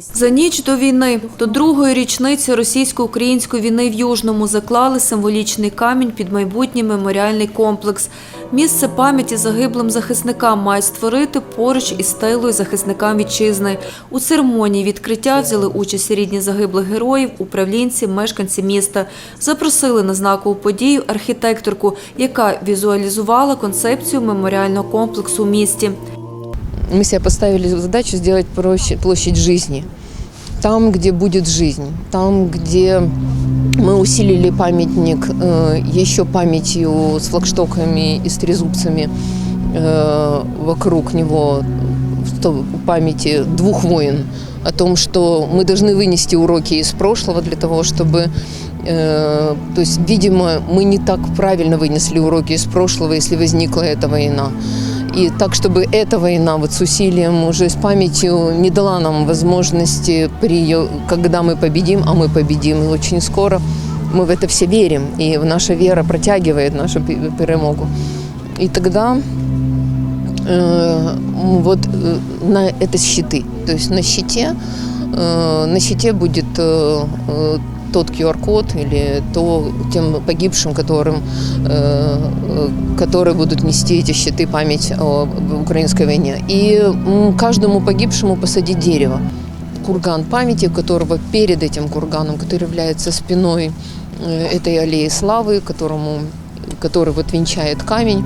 За ніч до війни, до другої річниці російсько-української війни в Южному заклали символічний камінь під майбутній меморіальний комплекс. Місце пам'яті загиблим захисникам мають створити поруч із стелою захисникам вітчизни. У церемонії відкриття взяли участь рідні загиблих героїв, управлінці, мешканці міста. Запросили на знакову подію архітекторку, яка візуалізувала концепцію меморіального комплексу у місті. Мы себе поставили задачу сделать проще- площадь жизни. Там, где будет жизнь, там, где мы усилили памятник э, еще памятью с флагштоками и с трезубцами э, вокруг него, в памяти двух войн, о том, что мы должны вынести уроки из прошлого для того, чтобы э, то есть, видимо, мы не так правильно вынесли уроки из прошлого, если возникла эта война. И так, чтобы эта война вот с усилием, уже с памятью не дала нам возможности, при когда мы победим, а мы победим, очень скоро мы в это все верим, и наша вера протягивает нашу пе- перемогу. И тогда э, вот э, на это щиты. То есть на щите, э, на щите будет э, э, тот QR-код или то тем погибшим, которым, э, э, которые будут нести эти щиты память о украинской войне. И м, каждому погибшему посадить дерево. Курган памяти, которого перед этим курганом, который является спиной э, этой аллеи славы, которому, который вот венчает камень,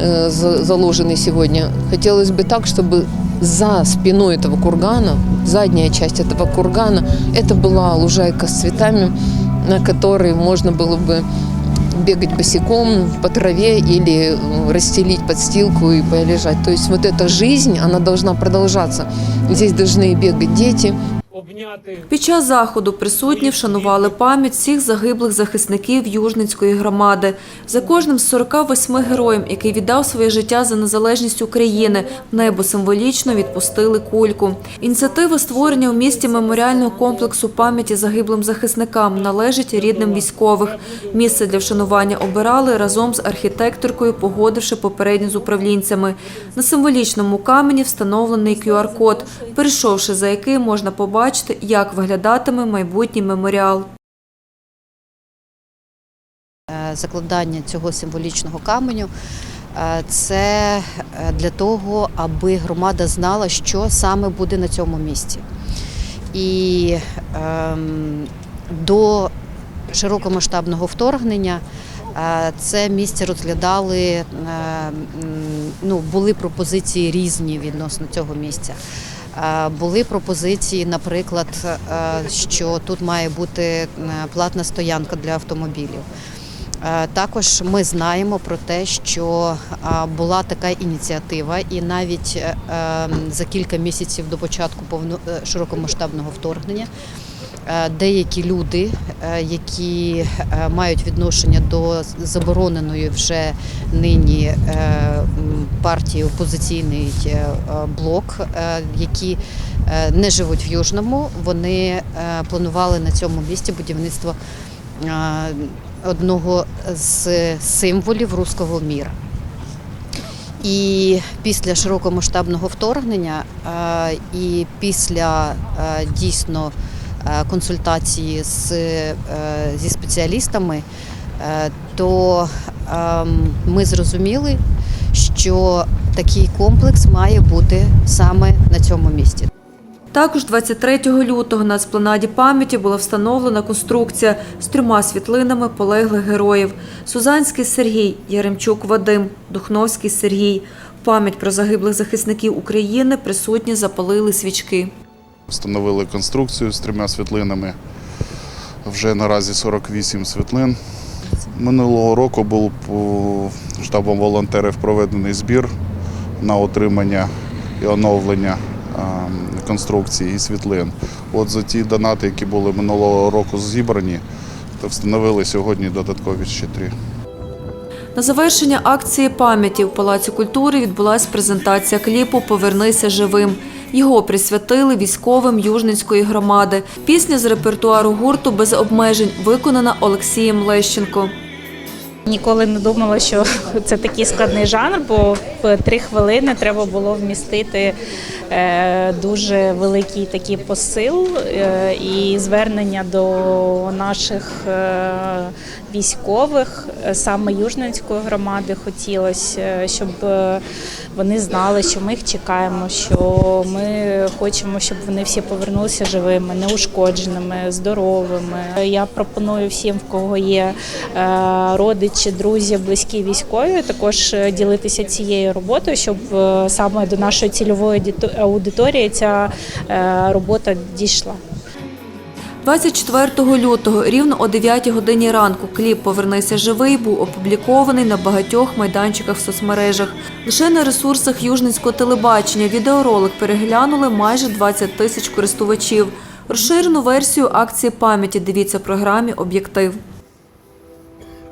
э, за- заложенный сегодня. Хотелось бы так, чтобы за спиной этого кургана, задняя часть этого кургана, это была лужайка с цветами, на которой можно было бы бегать босиком по траве или э, расстелить подстилку и полежать. То есть вот эта жизнь, она должна продолжаться. Здесь должны бегать дети, обняти під час заходу присутні вшанували пам'ять всіх загиблих захисників Южницької громади. За кожним з 48 героєм, який віддав своє життя за незалежність України, в небо символічно відпустили кульку. Ініціатива створення у місті меморіального комплексу пам'яті загиблим захисникам належить рідним військових. Місце для вшанування обирали разом з архітекторкою, погодивши попередньо з управлінцями. На символічному камені встановлений QR-код, перейшовши за який можна побачити, як виглядатиме майбутній меморіал. Е, Закладання цього символічного каменю е, це е, для того, аби громада знала, що саме буде на цьому місці. І ем, до широкомасштабного вторгнення це місце розглядали, ну, були пропозиції різні відносно цього місця. Були пропозиції, наприклад, е, що тут має бути е, платна стоянка для автомобілів. Е, Також ми знаємо про те, що була така ініціатива, і навіть ем, за кілька місяців до початку широкомасштабного вторгнення деякі люди, е, які е, мають відношення до забороненої вже нині е, партії опозиційний е, е, блок, е, які е, не живуть в Южному, вони е, планували на цьому місці будівництво е, одного з символів руського міра. І після широкомасштабного вторгнення е, і після е, дійсно е, консультації з, е, зі спеціалістами, е, то ем, ми зрозуміли, що такий комплекс має бути саме на цьому місці. Також 23 лютого на еспланаді пам'яті була встановлена конструкція з трьома світлинами полеглих героїв: Сузанський Сергій, Яремчук Вадим, Духновський Сергій. Пам'ять про загиблих захисників України присутні запалили свічки. Встановили конструкцію з трьома світлинами. Вже наразі 48 світлин. Минулого року був штабом волонтерів проведений збір на отримання і оновлення конструкції і світлин. От за ті донати, які були минулого року зібрані, то встановили сьогодні додаткові ще три. На завершення акції пам'яті в Палаці культури відбулася презентація кліпу Повернися живим. Його присвятили військовим Южненської громади. Пісня з репертуару гурту без обмежень виконана Олексієм Лещенко. Ніколи не думала, що це такий складний жанр, бо в три хвилини треба було вмістити е, дуже великий такий посил е, і звернення до наших е, військових, саме Южненської громади, хотілося, щоб вони знали, що ми їх чекаємо, що ми хочемо, щоб вони всі повернулися живими, неушкодженими, здоровими. Я пропоную всім, в кого є е, родичі, друзі, близькі військові, також е, ділитися цією роботою, щоб е, саме до нашої цільової аудиторії ця е, робота дійшла. 24 лютого рівно о 9 годині ранку кліп Повернися живий був опублікований на багатьох майданчиках в соцмережах. Лише на ресурсах Южницького телебачення відеоролик переглянули майже 20 тисяч користувачів. Розширену версію акції пам'яті дивіться в програмі Об'єктив.